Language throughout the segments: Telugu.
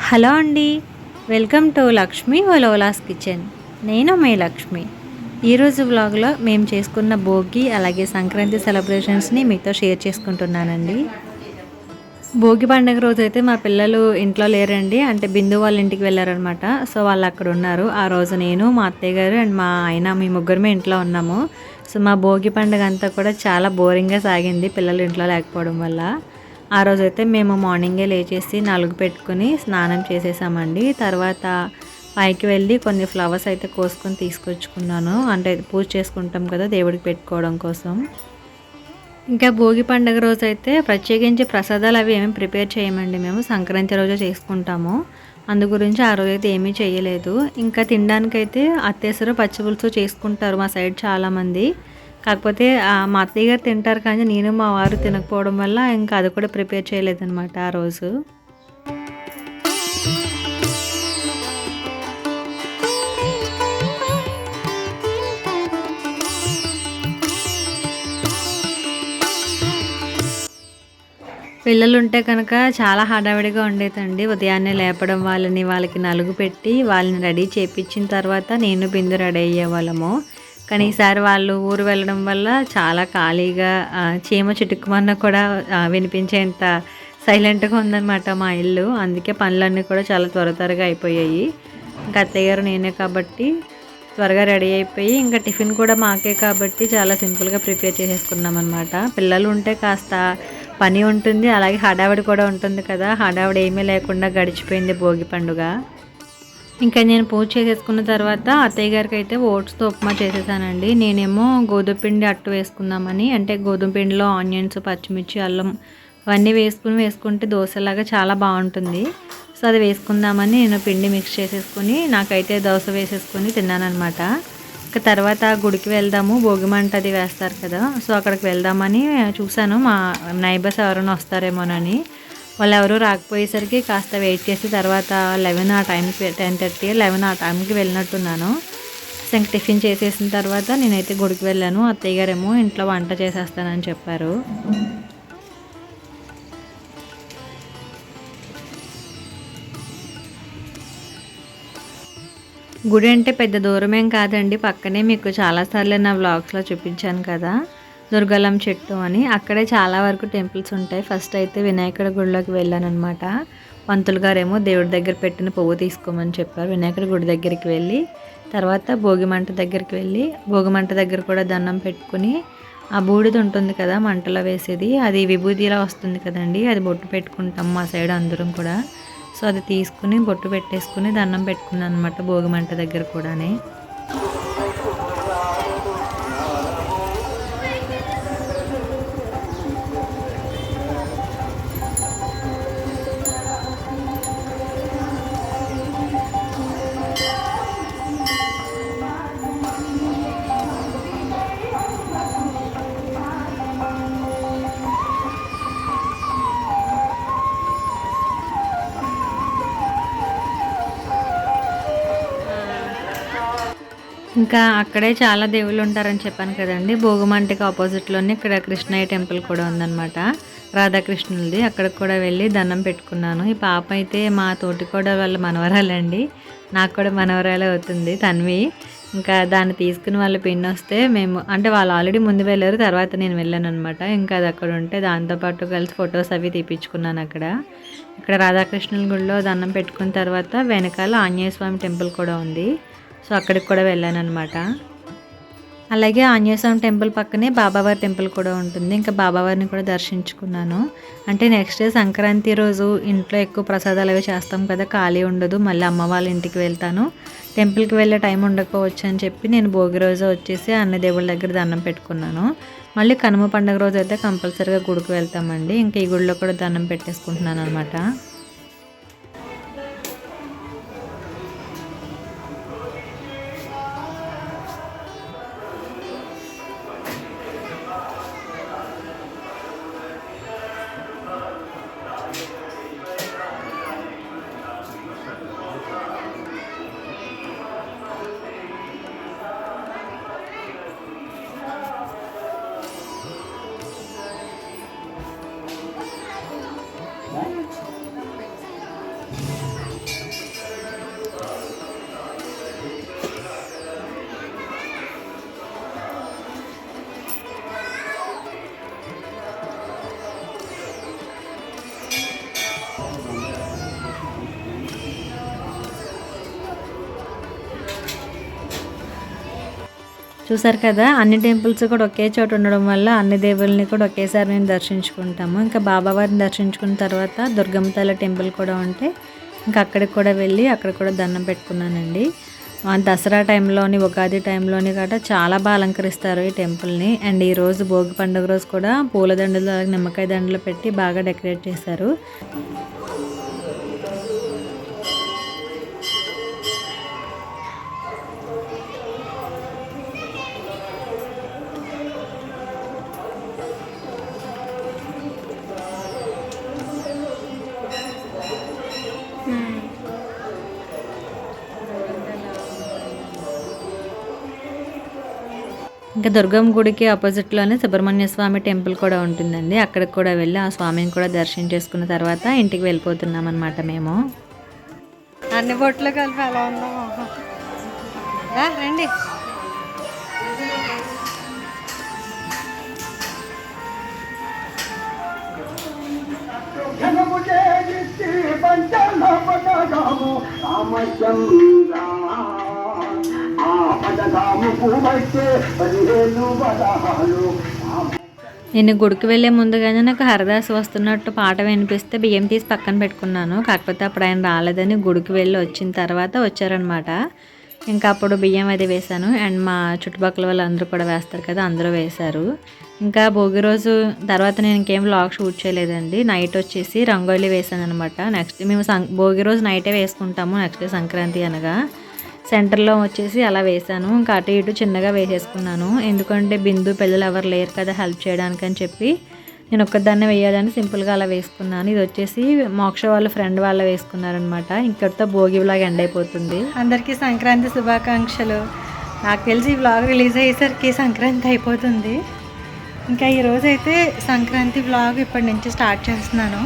హలో అండి. వెల్కమ్ టు లక్ష్మి ఒలోలాస్ కిచెన్. నేను మీ లక్ష్మి. ఈరోజు వ్లాగ్లో మేము చేసుకున్న భోగి అలాగే సంక్రాంతి సెలబ్రేషన్స్ని మీతో షేర్ చేసుకుంటున్నానండి. భోగి పండుగ రోజు అయితే మా పిల్లలు ఇంట్లో లేరండి. అంటే బిందు వాళ్ళ ఇంటికి వెళ్ళారనమాట సో వాళ్ళు అక్కడ ఉన్నారు. ఆ రోజు నేను మా అత్తయ్య గారు అండ్ మా ఆయన మీ ముగ్గురమే ఇంట్లో ఉన్నాము. సో మా భోగి పండుగ అంతా కూడా చాలా బోరింగ్గా సాగింది పిల్లలు ఇంట్లో లేకపోవడం వల్ల. ఆ రోజైతే మేము మార్నింగే లేచేసి నలుగు పెట్టుకుని స్నానం చేసేసామండి. తర్వాత పైకి వెళ్ళి కొన్ని ఫ్లవర్స్ అయితే కోసుకొని తీసుకొచ్చుకున్నాను. అంటే పూజ చేసుకుంటాం కదా దేవుడికి పెట్టుకోవడం కోసం. ఇంకా భోగి పండుగ రోజు అయితే ప్రత్యేకించి ప్రసాదాలు అవి ఏమీ ప్రిపేర్ చేయమండి మేము. సంక్రాంతి రోజు చేసుకుంటాము. అందు గురించి ఆ రోజు అయితే ఏమీ చేయలేదు. ఇంకా తినడానికైతే అత్తేసరు పచ్చిపులుసు చేసుకుంటారు మా సైడ్ చాలామంది. కాకపోతే మా అత్తయ్య గారు తింటారు కానీ నేను మా వారు తినకపోవడం వల్ల ఇంకా అది కూడా ప్రిపేర్ చేయలేదన్నమాట ఆ రోజు. పిల్లలు ఉంటే కనుక చాలా హడావిడిగా ఉండేదండి. ఉదయాన్నే లేపడం వాళ్ళని వాళ్ళకి నలుగు పెట్టి వాళ్ళని రెడీ చేపించిన తర్వాత నేను బిందు రెడీ అయ్యేవాళ్ళము కానీ ఈసారి వాళ్ళు ఊరు వెళ్ళడం వల్ల చాలా ఖాళీగా చీమ చిటుకుమన్న కూడా వినిపించేంత సైలెంట్గా ఉందన్నమాట మా ఇల్లు. అందుకే పనులన్నీ కూడా చాలా త్వర త్వరగా అయిపోయాయి. ఇంకా అత్తయ్య గారు నేనే కాబట్టి త్వరగా రెడీ అయిపోయి ఇంకా టిఫిన్ కూడా మాకే కాబట్టి చాలా సింపుల్గా ప్రిపేర్ చేసేసుకున్నాం అనమాట పిల్లలు ఉంటే కాస్త పని ఉంటుంది అలాగే హడావిడి కూడా ఉంటుంది కదా. హడావిడి ఏమీ లేకుండా గడిచిపోయింది భోగి పండుగ. ఇంకా నేను పూజ చేసేసుకున్న తర్వాత అత్తయ్య గారికి అయితే ఓట్స్తో ఉప్మా చేసేసానండి. నేనేమో గోధుమ పిండి అట్టు వేసుకుందామని అంటే గోధుమ పిండిలో ఆనియన్స్ పచ్చిమిర్చి అల్లం అవన్నీ వేసుకుని వేసుకుంటే దోశలాగా చాలా బాగుంటుంది. సో అది వేసుకుందామని నేను పిండి మిక్స్ చేసేసుకుని నాకైతే దోశ వేసేసుకొని తిన్నానమాట ఇంకా తర్వాత గుడికి వెళ్దాము. భోగిమంట అది వేస్తారు కదా సో అక్కడికి వెళ్దామని చూశాను. మా నైబర్స్ ఎవరైనా వస్తారేమోనని. వాళ్ళు ఎవరు రాకపోయేసరికి కాస్త వెయిట్ చేసి తర్వాత లెవెన్ ఆ టైంకి టెన్ థర్టీ లెవెన్ ఆ టైంకి వెళ్ళినట్టున్నాను. ఇంక టిఫిన్ చేసేసిన తర్వాత నేనైతే గుడికి వెళ్ళాను. అత్తయ్య గారేమో ఇంట్లో వంట చేసేస్తానని చెప్పారు. గుడి అంటే పెద్ద దూరమేం కాదండి. పక్కనే మీకు చాలాసార్లు నా వ్లాగ్స్లో చూపించాను కదా. దుర్గలం చెట్టు అని. అక్కడే చాలా వరకు టెంపుల్స్ ఉంటాయి. ఫస్ట్ అయితే వినాయకుడి గుడిలోకి వెళ్ళాను అనమాట పంతులు గారేమో దేవుడి దగ్గర పెట్టిన పువ్వు తీసుకోమని చెప్పారు. వినాయకుడి గుడి దగ్గరికి వెళ్ళి తర్వాత భోగిమంట దగ్గరికి వెళ్ళి భోగిమంట దగ్గర కూడా దండం పెట్టుకుని ఆ బూడిద ఉంటుంది కదా మంటలో వేసేది. అది విభూతిలా వస్తుంది కదండి. అది బొట్టు పెట్టుకుంటాం మా సైడ్ అందరం కూడా. సో అది తీసుకుని బొట్టు పెట్టేసుకుని దండం పెట్టుకున్నాను అనమాట భోగిమంట దగ్గర కూడానే. ఇంకా అక్కడే చాలా దేవుళ్ళు ఉంటారని చెప్పాను కదండి. భోగమంటికి ఆపోజిట్లోనే ఇక్కడ కృష్ణయ్య టెంపుల్ కూడా ఉందన్నమాట. రాధాకృష్ణులది. అక్కడికి కూడా వెళ్ళి దండం పెట్టుకున్నాను. ఈ పాప అయితే మా తోటి కూడా వాళ్ళ మనవరాలండి. నాకు కూడా మనవరాలే అవుతుంది తన్వి. ఇంకా దాన్ని తీసుకుని వాళ్ళ పిన్ వస్తే మేము అంటే వాళ్ళు ఆల్రెడీ ముందు వెళ్ళారు తర్వాత నేను వెళ్ళాను అనమాట ఇంకా అది అక్కడ ఉంటే దాంతోపాటు కలిసి ఫొటోస్ అవి తీపించుకున్నాను అక్కడ. ఇక్కడ రాధాకృష్ణుల గుడిలో దండం పెట్టుకున్న తర్వాత వెనకాల ఆంజనేయ స్వామి టెంపుల్ కూడా ఉంది. సో అక్కడికి కూడా వెళ్ళాను అనమాట అలాగే ఆంజనేయస్వామి టెంపుల్ పక్కనే బాబావారి టెంపుల్ కూడా ఉంటుంది. ఇంకా బాబావారిని కూడా దర్శించుకున్నాను. అంటే నెక్స్ట్ డే సంక్రాంతి రోజు ఇంట్లో ఎక్కువ ప్రసాదాలు అవి చేస్తాం కదా ఖాళీ ఉండదు. మళ్ళీ అమ్మ వాళ్ళ ఇంటికి వెళ్తాను. టెంపుల్కి వెళ్ళే టైం ఉండకపోవచ్చు అని చెప్పి నేను భోగి రోజు వచ్చేసి అన్న దేవుళ్ళ దగ్గర దండం పెట్టుకున్నాను. మళ్ళీ కనుమ పండుగ రోజు అయితే కంపల్సరీగా గుడికి వెళ్తామండి. ఇంకా ఈ గుడిలో కూడా దండం పెట్టేసుకుంటున్నాను అనమాట చూసారు కదా? అన్ని టెంపుల్స్ కూడా ఒకే చోట ఉండడం వల్ల అన్ని దేవుళ్ళని కూడా ఒకేసారి మేము దర్శించుకుంటాము. ఇంకా బాబావారిని దర్శించుకున్న తర్వాత దుర్గమ్మ తల్లి టెంపుల్ కూడా ఉంటే ఇంకా అక్కడికి కూడా వెళ్ళి అక్కడ కూడా దండం పెట్టుకున్నానండి. దసరా టైంలోని ఉగాది టైంలోని గట్రా చాలా బాగా అలంకరిస్తారు ఈ టెంపుల్ని. అండ్ ఈరోజు భోగి పండుగ రోజు కూడా పూలదండలు అలాగే నిమ్మకాయ దండలు పెట్టి బాగా డెకరేట్ చేశారు. ఇంకా దుర్గమ్మ గుడికి ఆపోజిట్లోనే సుబ్రహ్మణ్య స్వామి టెంపుల్ కూడా ఉంటుందండి. అక్కడికి కూడా వెళ్ళి ఆ స్వామిని కూడా దర్శనం చేసుకున్న తర్వాత ఇంటికి వెళ్ళిపోతున్నాం అనమాట మేము. అన్ని బొట్లు కలిపి అలా ఉన్నాము రండి. రామచంద్ర ఆ పదిహేను పదహాలు నేను గుడికి వెళ్ళే ముందుగానే నాకు హరదాస్ వస్తున్నట్టు పాట వినిపిస్తే బియ్యం తీసి పక్కన పెట్టుకున్నాను. కాకపోతే అప్పుడు ఆయన రాలేదని గుడికి వెళ్ళి వచ్చిన తర్వాత వచ్చారనమాట ఇంకా అప్పుడు బియ్యం అది వేశాను. అండ్ మా చుట్టుపక్కల వాళ్ళందరూ కూడా వేస్తారు కదా అందరూ వేశారు. ఇంకా భోగి రోజు తర్వాత నేను ఇంకేం వ్లాగ్ షూట్ చేయలేదండి. నైట్ వచ్చేసి రంగోలీ వేసాను అనమాట నెక్స్ట్ మేము సం భోగి రోజు నైటే వేసుకుంటాము నెక్స్ట్ డే సంక్రాంతి అనగా. సెంటర్లో వచ్చేసి అలా వేసాను ఇంకా అటు ఇటు చిన్నగా వేసేసుకున్నాను. ఎందుకంటే బిందు పిల్లలు ఎవరు లేరు కదా హెల్ప్ చేయడానికి అని చెప్పి నేను ఒక్కదాన్నే వేయాలని సింపుల్గా అలా వేసుకున్నాను. ఇది వచ్చేసి మోక్ష వాళ్ళ ఫ్రెండ్ వాళ్ళ వేసుకున్నారనమాట. ఇంకటితో భోగి వ్లాగ్ ఎండ్ అయిపోతుంది. అందరికీ సంక్రాంతి శుభాకాంక్షలు. నాకు తెలిసి ఈ వ్లాగ్ రిలీజ్ అయ్యేసరికి సంక్రాంతి అయిపోతుంది. ఇంకా ఈరోజైతే సంక్రాంతి వ్లాగ్ ఇప్పటి నుంచి స్టార్ట్ చేస్తున్నాను.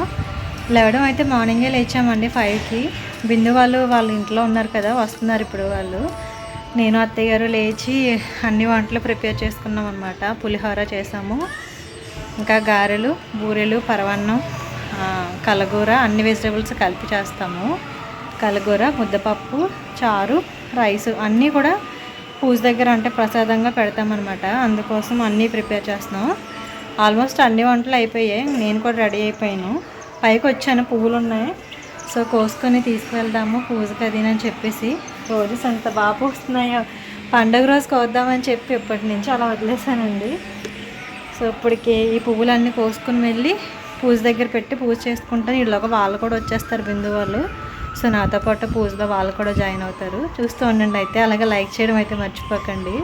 లేవడం అయితే మార్నింగే లేచామండి ఫైవ్కి. బిందు వాళ్ళు వాళ్ళ ఇంట్లో ఉన్నారు కదా వస్తున్నారు ఇప్పుడు వాళ్ళు. నేను అత్తయ్య గారు లేచి అన్ని వంటలు ప్రిపేర్ చేసుకున్నాం అనమాట పులిహోర చేసాము. ఇంకా గారెలు బూరెలు పరవన్నం కలగూర అన్ని వెజిటేబుల్స్ కలిపి చేస్తాము. కలగూర ముద్దపప్పు చారు రైస్ అన్నీ కూడా పూజ దగ్గర అంటే ప్రసాదంగా పెడతామన్నమాట అందుకోసం అన్నీ ప్రిపేర్ చేస్తున్నాం. ఆల్మోస్ట్ అన్ని వంటలు అయిపోయాయి. నేను కూడా రెడీ అయిపోయాను. పైకి వచ్చాను పువ్వులు ఉన్నాయి సో కోసుకొని తీసుకువెళ్దాము పూజకి అది అని చెప్పేసి. రోజెస్ ఎంత బాగా పూస్తున్నాయో పండగ రోజు కోద్దామని చెప్పి ఇప్పటి నుంచి అలా వదిలేసానండి. సో ఇప్పటికి ఈ పువ్వులన్నీ కోసుకుని వెళ్ళి పూజ దగ్గర పెట్టి పూజ చేసుకుంటాను. వీళ్ళొక వాళ్ళు కూడా వచ్చేస్తారు బిందు వాళ్ళు. సో నాతో పాటు పూజలో వాళ్ళు కూడా జాయిన్ అవుతారు. చూస్తూ ఉండండి అయితే. అలాగే లైక్ చేయడం అయితే మర్చిపోకండి.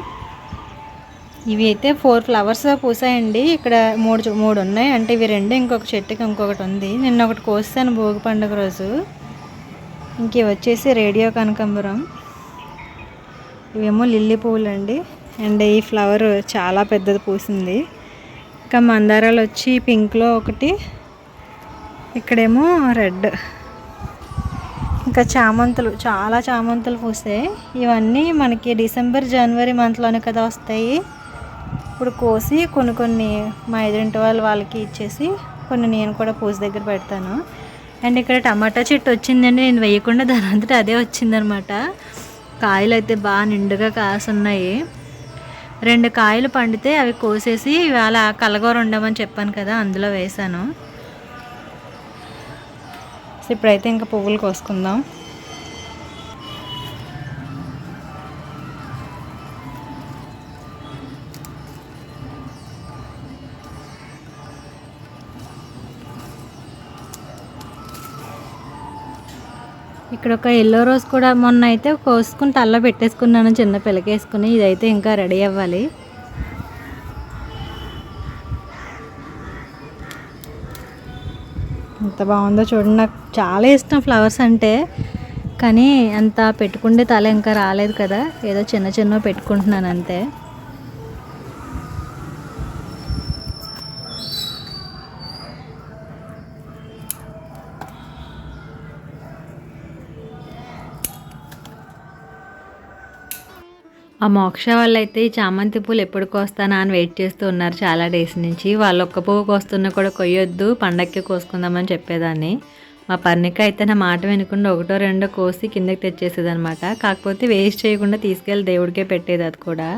ఇవి అయితే ఫోర్ ఫ్లవర్స్ పూసాయండి. ఇక్కడ మూడు మూడు ఉన్నాయి. అంటే ఇవి రెండు ఇంకొక చెట్టుకి ఇంకొకటి ఉంది. నిన్న ఒకటి కోసాను భోగి పండుగ రోజు. ఇంక వచ్చేసి రేడియో కనకాంబరం. ఇవేమో లిల్లీ పువ్వులు అండి అండ్ ఈ ఫ్లవర్ చాలా పెద్దది పూసింది. ఇంకా మందారాలు వచ్చి పింక్లో ఒకటి. ఇక్కడేమో రెడ్. ఇంకా చామంతులు చాలా చామంతులు పూసాయి. ఇవన్నీ మనకి డిసెంబర్ జనవరి మంత్లోనే కదా వస్తాయి. ఇప్పుడు కోసి కొన్ని కొన్ని మా ఎదురింటి వాళ్ళు వాళ్ళకి ఇచ్చేసి కొన్ని నేను కూడా పూజ దగ్గర పెడతాను. అండ్ ఇక్కడ టమాటా చెట్టు వచ్చిందండి. నేను వేయకుండా దాని అంతటా అదే వచ్చిందనమాట. కాయలు అయితే బాగా నిండుగా కాసున్నాయి. రెండు కాయలు పండితే అవి కోసేసి ఇవాళ కలగూర ఉండమని చెప్పాను కదా అందులో వేసాను సో ఇప్పుడైతే ఇంకా పువ్వులు కోసుకుందాం. ఇక్కడ ఒక ఎల్లో రోజ్ కూడా మొన్న అయితే కోసుకుని తల్ల పెట్టేసుకున్నాను చిన్న పిల్లకేసుకుని ఇదైతే ఇంకా రెడీ అవ్వాలి. ఎంత బాగుందో చూడండి. నాకు చాలా ఇష్టం ఫ్లవర్స్ అంటే. కానీ అంత పెట్టుకుంటే తల ఇంకా రాలేదు కదా. ఏదో చిన్న చిన్న పెట్టుకుంటున్నాను అంతే. ఆ మోక్ష వాళ్ళు అయితే ఈ చామంతి పూలు ఎప్పుడు కోస్తానా అని వెయిట్ చేస్తూ ఉన్నారు చాలా డేస్ నుంచి. వాళ్ళు ఒక్క పువ్వు కోస్తున్నా కూడా కొయ్యొద్దు పండక్కి కోసుకుందామని చెప్పేదాన్ని. మా పర్ణిక అయితే నా మాట వినకుండా ఒకటో రెండో కోసి కిందకి తెచ్చేసేదనమాట కాకపోతే వేస్ట్ చేయకుండా తీసుకెళ్ళి దేవుడికే పెట్టేది అది కూడా.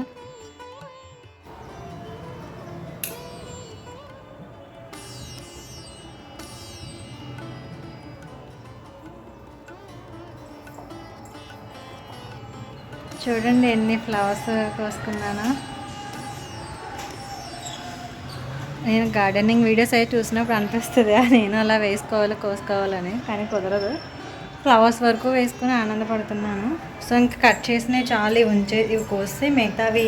చూడండి ఎన్ని ఫ్లవర్స్ కోసుకున్నాను. నేను గార్డెనింగ్ వీడియోస్ అయితే చూసినప్పుడు అనిపిస్తుంది నేను అలా వేసుకోవాలి కోసుకోవాలని. కానీ కుదరదు. ఫ్లవర్స్ వరకు వేసుకుని ఆనందపడుతున్నాను. సో ఇంకా కట్ చేసినవి చాలు. ఇవి ఉంచే ఇవి కోస్తే మిగతావి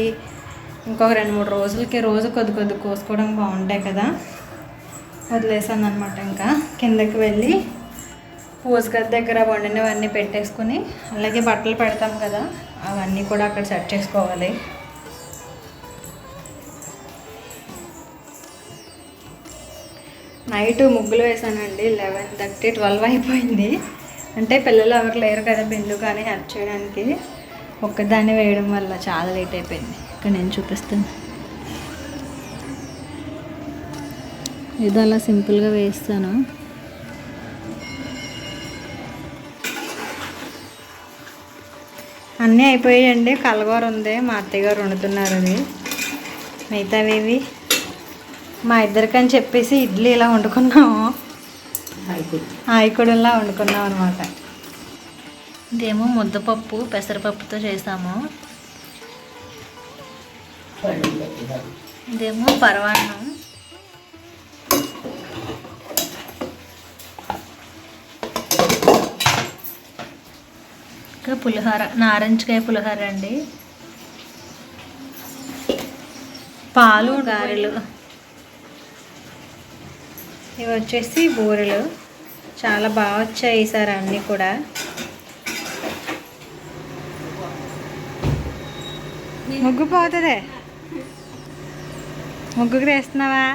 ఇంకొక రెండు మూడు రోజులకి రోజు కొద్ది కొద్ది కోసుకోవడం బాగుంటాయి కదా. వదిలేసాను అనమాట ఇంకా. కిందకి వెళ్ళి పూజ దగ్గర వండినవన్నీ పెట్టేసుకుని అలాగే బట్టలు పెడతాం కదా. అవన్నీ కూడా అక్కడ సెట్ చేసుకోవాలి. నైట్ ముగ్గులు వేసానండి. లెవెన్ థర్టీ ట్వెల్వ్ అయిపోయింది. అంటే పిల్లలు ఎవరు లేరు కదా బిందు కానీ హెల్ప్ చేయడానికి. ఒక్కదాన్ని వేయడం వల్ల చాలా లేట్ అయిపోయింది. ఇక్కడ నేను చూపిస్తాను ఇది అలా సింపుల్గా వేస్తాను. అన్నీ అయిపోయాయండి. కలగూర ఉంది మా అత్తయ్య గారు వండుతున్నారు అది మిగతావి మా ఇద్దరికని చెప్పేసి ఇడ్లీ ఇలా వండుకున్నాము. ఆయికుడులా వండుకున్నాం అనమాట ఇదేమో ముద్దపప్పు పెసరపప్పుతో చేసాము. ఇదేమో పరవాన్నం ఇంకా పులిహోర నారింజకాయ పులిహోర అండి. పాలు గారెలు. ఇవి వచ్చేసి బూరెలు. చాలా బాగా వచ్చాయి సార్ అన్నీ కూడా. ముగ్గు పోతుందే. ముగ్గుకు వేస్తున్నావా?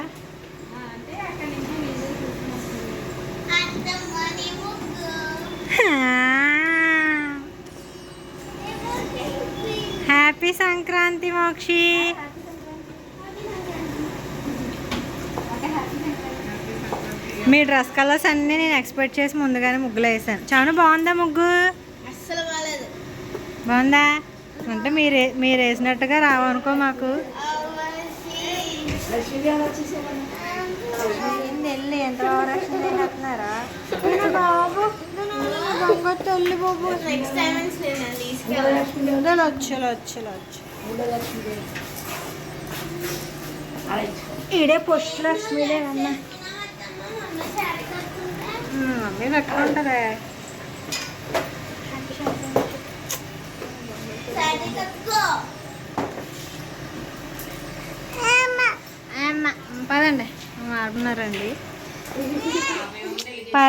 హ్యాపీ సంక్రాంతి మోక్షి. మీ డ్రెస్ కలర్స్ అన్నీ నేను ఎక్స్పెక్ట్ చేసి ముందుగానే ముగ్గులు వేసాను. చాలా బాగుందా ముగ్గు? బాగుందా? అంటే మీరు మీరు వేసినట్టుగా రావనుకో మాకు. వెళ్ళి ఎంత బాబు. దొంగ తల్లి బాబు. నెక్స్ట్ టైం ఈడే పుష్ప లక్ష్మీదే అన్న మమ్మీ పదండి. ఆడున్నారండి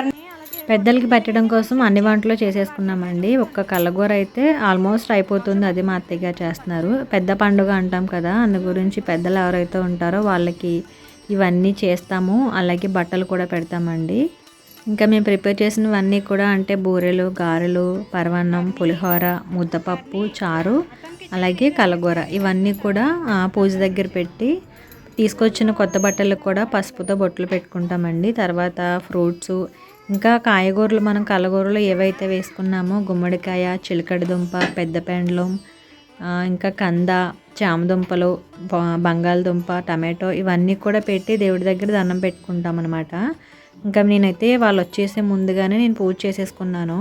పెద్దలకి పెట్టడం కోసం అన్ని వంటలు చేసేసుకున్నామండి. ఒక్క కళ్ళగూర అయితే ఆల్మోస్ట్ అయిపోతుంది అది మా అత్తయ్య చేస్తున్నారు. పెద్ద పండుగ అంటాం కదా అందు గురించి పెద్దలు ఎవరైతే ఉంటారో వాళ్ళకి ఇవన్నీ చేస్తాము. అలాగే బట్టలు కూడా పెడతామండి. ఇంకా మేము ప్రిపేర్ చేసినవన్నీ కూడా అంటే బూరెలు గారెలు పరవన్నం పులిహోర ముద్దపప్పు చారు అలాగే కలగూర ఇవన్నీ కూడా పూజ దగ్గర పెట్టి తీసుకొచ్చిన కొత్త బట్టలకు కూడా పసుపుతో బొట్లు పెట్టుకుంటామండి. తర్వాత ఫ్రూట్స్ ఇంకా కాయగూరలు మనం కలగూరలు ఏవైతే వేసుకున్నామో గుమ్మడికాయ చిలకడ దుంప పెద్ద పెండలం ఇంకా కంద చామదుంపలు బంగాళదుంప టమాటో ఇవన్నీ కూడా పెట్టి దేవుడి దగ్గర దండం పెట్టుకుంటాం అనమాట ఇంకా నేనైతే వాళ్ళు వచ్చేసే ముందుగానే నేను పూజ చేసేసుకున్నాను.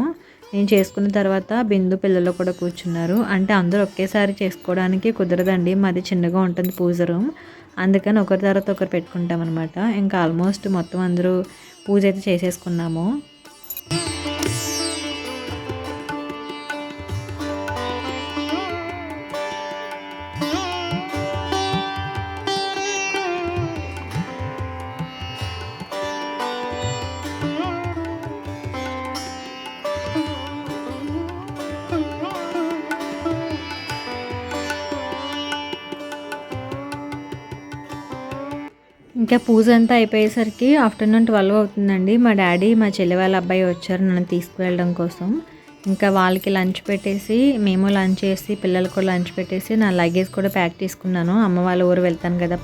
నేను చేసుకున్న తర్వాత బిందు పిల్లలు కూడా కూర్చున్నారు. అంటే అందరూ ఒకేసారి చేసుకోవడానికి కుదరదండి. మాది చిన్నగా ఉంటుంది పూజ రూమ్. అందుకని ఒకరి తర్వాత ఒకరు పెట్టుకుంటాం అనమాట ఇంకా ఆల్మోస్ట్ మొత్తం అందరూ పూజ అయితే చేసేసుకున్నాము. ఇంకా పూజ అంతా అయిపోయేసరికి ఆఫ్టర్నూన్ ట్వెల్వ్ అవుతుందండి. మా డాడీ మా చెల్లి వాళ్ళ అబ్బాయి వచ్చారు నన్ను తీసుకువెళ్ళడం కోసం. ఇంకా వాళ్ళకి లంచ్ పెట్టేసి మేము లంచ్ చేసి పిల్లలకు లంచ్ పెట్టేసి నా లగేజ్ కూడా ప్యాక్ చేసుకున్నాను అమ్మ వాళ్ళ ఊరు వెళ్తాను కదా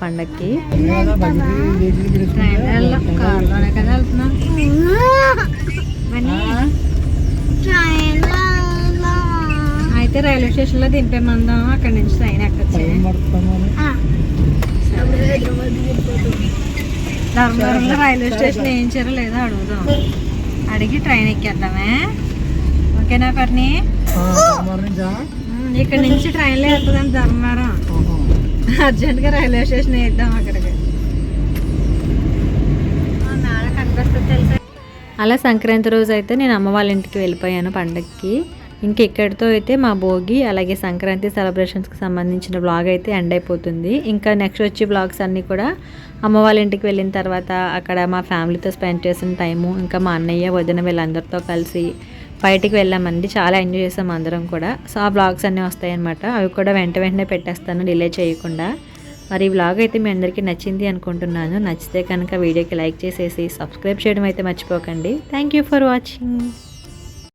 వెళ్తున్నాం అయితే రైల్వే స్టేషన్లో దింపేమందాం అక్కడ నుంచి ట్రైన్ ఎక్కొచ్చి. ధర్మవరంలో రైల్వే స్టేషన్ ఏం చేయాలో లేదో అడుగుదాం. అడిగి ట్రైన్ ఎక్కేద్దామే. ఓకేనా పర్ని. ఇక్కడ నుంచి ట్రైన్లో వెళ్తుందండి ధర్మవరం. అర్జెంట్గా రైల్వే స్టేషన్ వేద్దాం అక్కడికి. అలా సంక్రాంతి రోజు అయితే నేను అమ్మ వాళ్ళ ఇంటికి వెళ్ళిపోయాను పండగకి ఇంక ఇక్కడితో అయితే మా భోగి అలాగే సంక్రాంతి సెలబ్రేషన్స్కి సంబంధించిన బ్లాగ్ అయితే ఎండ్ అయిపోతుంది. ఇంకా నెక్స్ట్ వచ్చే బ్లాగ్స్ అన్నీ కూడా అమ్మ వాళ్ళ ఇంటికి వెళ్ళిన తర్వాత అక్కడ మా ఫ్యామిలీతో స్పెండ్ చేసిన టైము ఇంకా మా అన్నయ్య వదిన వీళ్ళందరితో కలిసి బయటికి వెళ్ళామండి. చాలా ఎంజాయ్ చేసాం అందరం కూడా. సో ఆ బ్లాగ్స్ అన్నీ వస్తాయన్నమాట. అవి కూడా వెంట వెంటనే పెట్టేస్తాను డిలే చేయకుండా. మరి ఈ వ్లాగ్ అయితే మీ అందరికీ నచ్చింది అనుకుంటున్నాను. నచ్చితే కనుక వీడియోకి లైక్ చేసేసి సబ్స్క్రైబ్ చేయడం అయితే మర్చిపోకండి. Thank you for watching